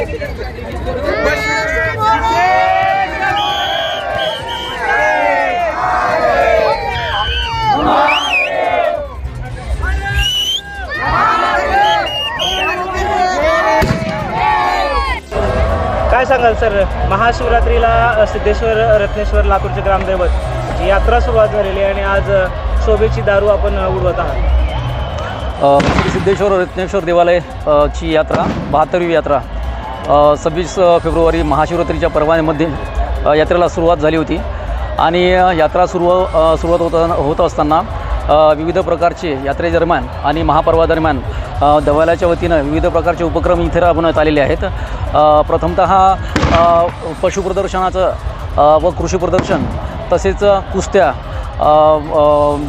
काय सांगाल सर? महाशिवरात्रीला सिद्धेश्वर रत्नेश्वर लातूरचे ग्रामदैवत यात्रा सुरुवात झालेली आहे आणि आज शोभेची दारू आपण उडवत आहात. सिद्धेश्वर रत्नेश्वर देवालय ची यात्रा बहात्तरवी यात्रा. सव्वीस फेब्रुवारी महाशिवरात्रीच्या पर्वामध्ये यात्रेला सुरुवात झाली होती. आणि यात्रा सुरू सुरुवात होत होत असताना विविध प्रकारचे यात्रेदरम्यान आणि महापर्वादरम्यान दवालाच्या वतीनं विविध प्रकारचे उपक्रम इथे राबवण्यात आलेले आहेत. प्रथमतः पशुप्रदर्शनाचं व कृषी प्रदर्शन तसेच कुस्त्या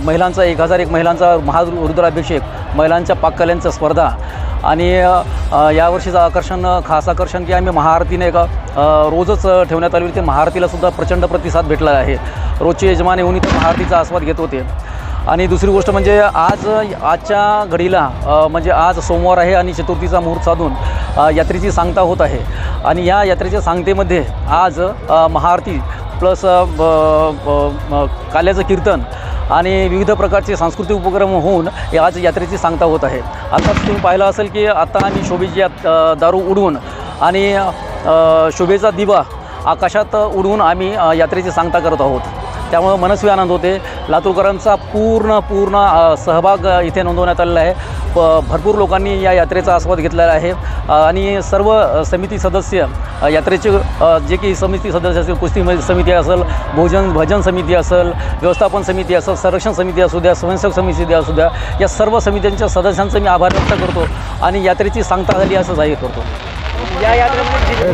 महिलांचा एक हजार एक महिलांचा महारुद्राभिषेक महिलांच्या पाककल्यांच्या स्पर्धा आणि यावर्षीचं आकर्षण खास आकर्षण की आम्ही महाआरतीने एका रोजच ठेवण्यात आली होती महाआरतीलासुद्धा प्रचंड प्रतिसाद भेटला आहे. रोजचे यजमान येऊन इथं महाआरतीचा आस्वाद घेत होते. आणि दुसरी गोष्ट म्हणजे आज आजच्या घडीला म्हणजे आज सोमवार आहे आणि चतुर्थीचा मुहूर्त साधून यात्रेची सांगता होत आहे. आणि या यात्रेच्या सांगतेमध्ये आज महाआरती प्लस ब- ब- काल्याचं कीर्तन आणि विविध प्रकारचे सांस्कृतिक उपक्रम होऊन या आज यात्रेची सांगता होत आहे. आताच तुम्ही पाहिलं असेल की आता आम्ही शोभेची यात दारू उडवून आणि शोभेचा दिवा आकाशात उडवून आम्ही यात्रेची सांगता करत आहोत. त्यामुळं मनस्वी आनंद होते. लातूरकरांचा पूर्ण पूर्ण सहभाग इथे नोंदवण्यात आलेला आहे. प भरपूर लोकांनी या यात्रेचा आस्वाद घेतलेला आहे. आणि सर्व समिती सदस्य यात्रेचे जे काही समिती सदस्य असेल कुस्ती समिती असेल भोजन भजन समिती असेल व्यवस्थापन समिती असेल संरक्षण समिती असू द्या स्वयंसेवक समिती असू द्या या सर्व समित्यांच्या सदस्यांचं मी आभार व्यक्त करतो आणि यात्रेची सांगता झाली असं जाहीर करतो. या यात्रेमध्ये